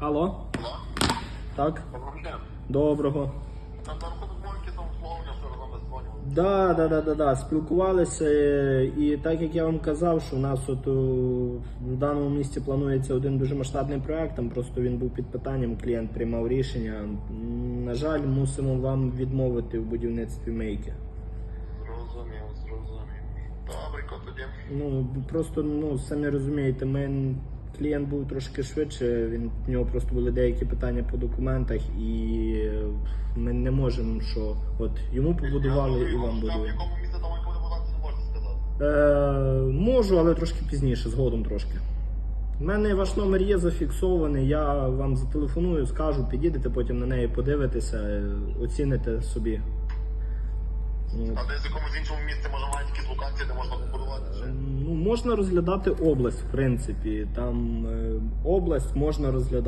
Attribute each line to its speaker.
Speaker 1: Алло?
Speaker 2: Алло?
Speaker 1: Так,
Speaker 2: Доброго дня.
Speaker 1: доброго.
Speaker 2: Там на рахунок мойки там словня, що разом дзвонювали.
Speaker 1: Да, да, да, да, да. Спілкувалися, е, і так як я вам казав, що в нас от у, в даному місті планується один дуже масштабний проект, там просто він був під питанням, клієнт приймав рішення. М, На жаль, мусимо вам відмовити в будівництві мейки.
Speaker 2: Зрозумів, зрозумів. Добренько тоді.
Speaker 1: Ну просто ну самі розумієте, ми клієнт був трошки швидше. Він в нього просто були деякі питання по документах, і е, ми не можемо, що от йому побудували і вам будуємо.
Speaker 2: сказати.
Speaker 1: Е, можу, але трошки пізніше, згодом трошки. У мене ваш номер є зафіксований. Я вам зателефоную, скажу, підійдете, потім на неї подивитеся, оціните собі.
Speaker 2: А десь в якомусь іншому місці, може, мають якісь локації, де можна побудувати?
Speaker 1: Можна розглядати область, в принципі. Там е, область можна розглядати.